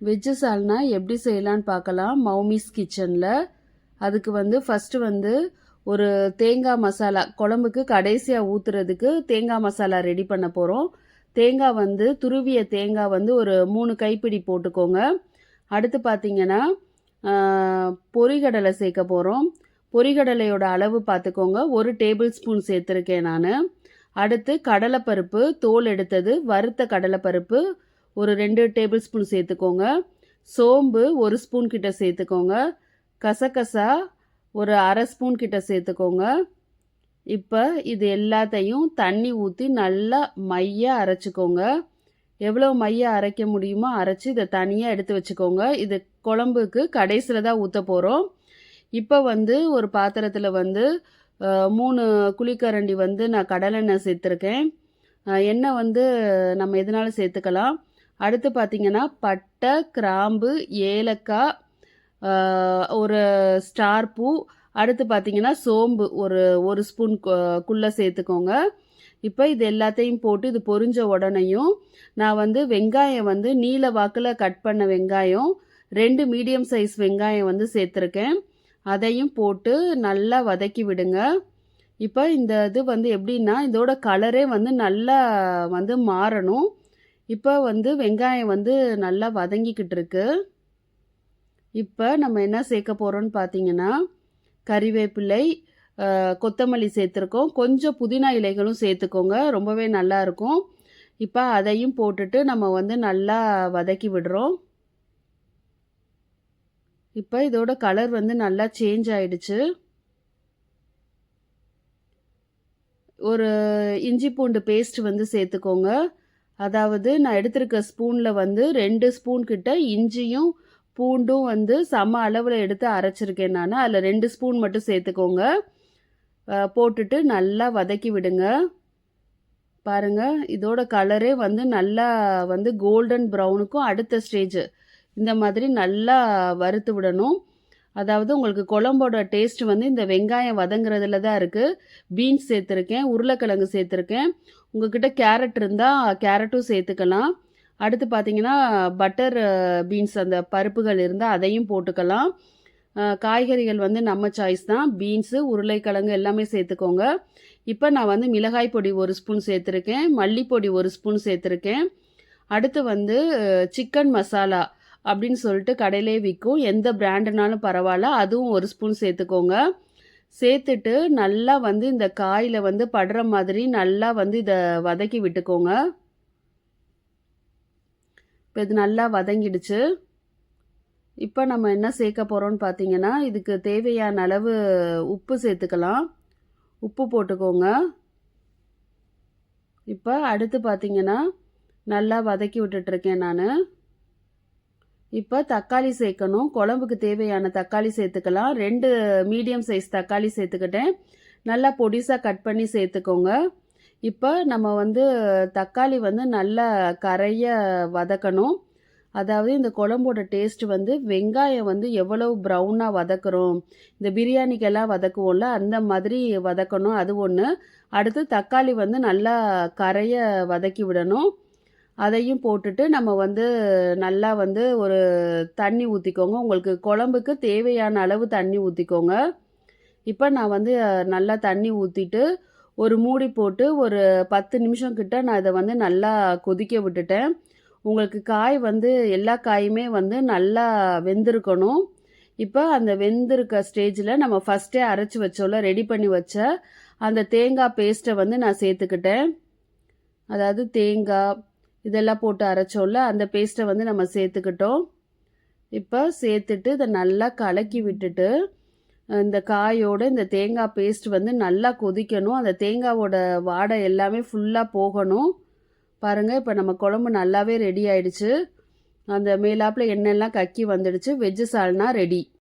Veg சால்னா எப்படி செய்யலான்னு பார்க்கலாம். மௌமிஸ் கிச்சனில். அதுக்கு வந்து ஃபஸ்ட்டு வந்து ஒரு தேங்காய் மசாலா குழம்புக்கு கடைசியாக ஊற்றுறதுக்கு தேங்காய் மசாலா ரெடி பண்ண போகிறோம் தேங்காய் வந்து துருவிய தேங்காய் வந்து ஒரு மூணு கைப்பிடி போட்டுக்கோங்க. அடுத்து பார்த்தீங்கன்னா ஆஹ், பொரிகடலை சேர்க்க போகிறோம் பொரிகடலையோட அளவு பார்த்துக்கோங்க ஒரு டேபிள் ஸ்பூன் சேர்த்துருக்கேன் நான். அடுத்து கடலைப்பருப்பு தோல் எடுத்தது வறுத்த கடலைப்பருப்பு ஒரு ரெண்டு டேபிள் ஸ்பூன் சேர்த்துக்கோங்க. சோம்பு ஒரு ஸ்பூன் கிட்ட சேர்த்துக்கோங்க. கசகசா ஒரு அரை ஸ்பூன் கிட்ட சேர்த்துக்கோங்க. இப்போ இது எல்லாத்தையும் தண்ணி ஊற்றி நல்லா மைய அரைச்சிக்கோங்க. எவ்வளோ மைய அரைக்க முடியுமோ அரைச்சி இதை தனியாக எடுத்து வச்சுக்கோங்க. இது குழம்புக்கு கடைசியில் தான் ஊற்ற போகிறோம் இப்போ வந்து ஒரு பாத்திரத்தில் வந்து மூணு குழிக்கரண்டி வந்து நான் கடலெண்ணெய் சேர்த்துருக்கேன். எண்ணெய் வந்து நம்ம எதனாலும் சேர்த்துக்கலாம். அடுத்து பார்த்தீங்கன்னா பட்டை கிராம்பு ஏலக்காய் ஒரு ஸ்டார் பூ. அடுத்து பார்த்தீங்கன்னா சோம்பு ஒரு ஒரு ஸ்பூன் குள்ளே சேர்த்துக்கோங்க. இப்போ இது எல்லாத்தையும் போட்டு இது பொரிஞ்ச உடனேயும் நான் வந்து வெங்காயம் வந்து நீல வாக்கில் கட் பண்ண வெங்காயம் ரெண்டு மீடியம் சைஸ் வெங்காயம் வந்து சேர்த்துருக்கேன். அதையும் போட்டு நல்லா வதக்கி விடுங்க. இப்போ இந்த இது வந்து எப்படின்னா இதோட கலரே வந்து நல்லா வந்து மாறணும். இப்போ வந்து வெங்காயம் வந்து நல்லா வதங்கிக்கிட்டு இருக்கு இப்போ நம்ம என்ன சேர்க்க போகிறோம்னு பார்த்தீங்கன்னா கறிவேப்பிலை கொத்தமல்லி சேர்த்துருக்கோம். கொஞ்சம் புதினா இலைகளும் சேர்த்துக்கோங்க. ரொம்பவே நல்லா இருக்கும். இப்போ அதையும் போட்டுட்டு நம்ம வந்து நல்லா வதக்கி விடுறோம். இப்போ இதோட கலர் வந்து நல்லா சேஞ்ச் ஆயிடுச்சு. ஒரு இஞ்சி பூண்டு பேஸ்ட் வந்து சேர்த்துக்கோங்க. அதாவது நான் எடுத்திருக்க ஸ்பூனில் வந்து ரெண்டு ஸ்பூன் கிட்ட இஞ்சியும் பூண்டும் வந்து சம அளவில் எடுத்து அரைச்சிருக்கேன் நான். அதில் ரெண்டு ஸ்பூன் மட்டும் சேர்த்துக்கோங்க. போட்டுட்டு நல்லா வதக்கி விடுங்க. பாருங்க இதோட கலரே வந்து நல்லா வந்து கோல்டன் ப்ரௌனுக்கும் அடுத்த ஸ்டேஜ். இந்த மாதிரி நல்லா வறுத்து விடணும். அதாவது உங்களுக்கு குழம்போட டேஸ்ட் வந்து இந்த வெங்காயம் வதங்குறதுல தான் இருக்குது பீன்ஸ் சேர்த்துருக்கேன் உருளைக்கிழங்கு சேர்த்துருக்கேன். உங்ககிட்ட கேரட் இருந்தால் கேரட்டும் சேர்த்துக்கலாம். அடுத்து பார்த்தீங்கன்னா பட்டர் பீன்ஸ் uh, அந்த பருப்புகள் இருந்தால் அதையும் போட்டுக்கலாம். காய்கறிகள் வந்து நம்ம சாய்ஸ் தான். பீன்ஸு உருளைக்கிழங்கு எல்லாமே சேர்த்துக்கோங்க. இப்போ நான் வந்து மிளகாய் பொடி ஒரு ஸ்பூன் சேர்த்துருக்கேன். மல்லிப்பொடி ஒரு ஸ்பூன் சேர்த்துருக்கேன். அடுத்து வந்து சிக்கன் மசாலா அப்படின்னு சொல்லிட்டு கடையிலே விற்கும் எந்த பிராண்டுனாலும் பரவாயில்ல. அதுவும் ஒரு ஸ்பூன் சேர்த்துக்கோங்க. சேர்த்துட்டு நல்லா வந்து இந்த காயில் வந்து படுற மாதிரி நல்லா வந்து இதை வதக்கி விட்டுக்கோங்க. இப்போ இது நல்லா வதங்கிடுச்சு. இப்போ நம்ம என்ன சேர்க்க போகிறோம்னு பார்த்தீங்கன்னா இதுக்கு தேவையான அளவு உப்பு சேர்த்துக்கலாம். உப்பு போட்டுக்கோங்க. இப்போ அடுத்து பார்த்தீங்கன்னா நல்லா வதக்கி விட்டுட்ருக்கேன் நான். இப்போ தக்காளி சேர்க்கணும். குழம்புக்கு தேவையான தக்காளி சேர்த்துக்கலாம். ரெண்டு மீடியம் சைஸ் தக்காளி சேர்த்துக்கிட்டேன். நல்லா பொடிசாக கட் பண்ணி சேர்த்துக்கோங்க. இப்போ நம்ம வந்து தக்காளி வந்து நல்லா கரைய வதக்கணும். அதாவது இந்த குழம்போட டேஸ்ட் வந்து வெங்காயம் வந்து எவ்வளவு ப்ரௌனாக வதக்குறோம். இந்த பிரியாணிக்கெல்லாம் வதக்குவோம்ல அந்த மாதிரி வதக்கணும். அது ஒன்று அடுத்து தக்காளி வந்து நல்லா கரைய வதக்கி விடணும். அதையும் போட்டுட்டு நம்ம வந்து நல்லா வந்து ஒரு தண்ணி ஊற்றிக்கோங்க உங்களுக்கு குழம்புக்கு தேவையான அளவு தண்ணி ஊற்றிக்கோங்க இப்போ நான் வந்து நல்லா தண்ணி ஊற்றிட்டு ஒரு மூடி போட்டு ஒரு பத்து நிமிஷம் கிட்ட நான் இதை வந்து நல்லா கொதிக்க விட்டுட்டேன். உங்களுக்கு காய் வந்து எல்லா காயுமே வந்து நல்லா வெந்திருக்கணும். இப்போ அந்த வெந்திருக்க ஸ்டேஜில் நம்ம ஃபஸ்ட்டே அரைச்சி வச்சோல ரெடி பண்ணி வச்ச அந்த தேங்காய் பேஸ்ட்டை வந்து நான் சேர்த்துக்கிட்டேன். அதாவது தேங்காய் இதெல்லாம் போட்டு அரைச்சோம்ல அந்த பேஸ்ட்டை வந்து நம்ம சேர்த்துக்கிட்டோம். இப்போ சேர்த்துட்டு இதை நல்லா கலக்கி விட்டுட்டு இந்த காயோட இந்த தேங்காய் பேஸ்ட் வந்து நல்லா கொதிக்கணும். அந்த தேங்காவோட வாடை எல்லாமே ஃபுல்லாக போகணும். பாருங்கள் இப்போ நம்ம குழம்பு நல்லாவே ரெடி ஆயிடுச்சு. அந்த மேலாப்பில் எண்ணெய்லாம் கக்கி வந்துடுச்சு. வெஜ்ஜு சால்னா ரெடி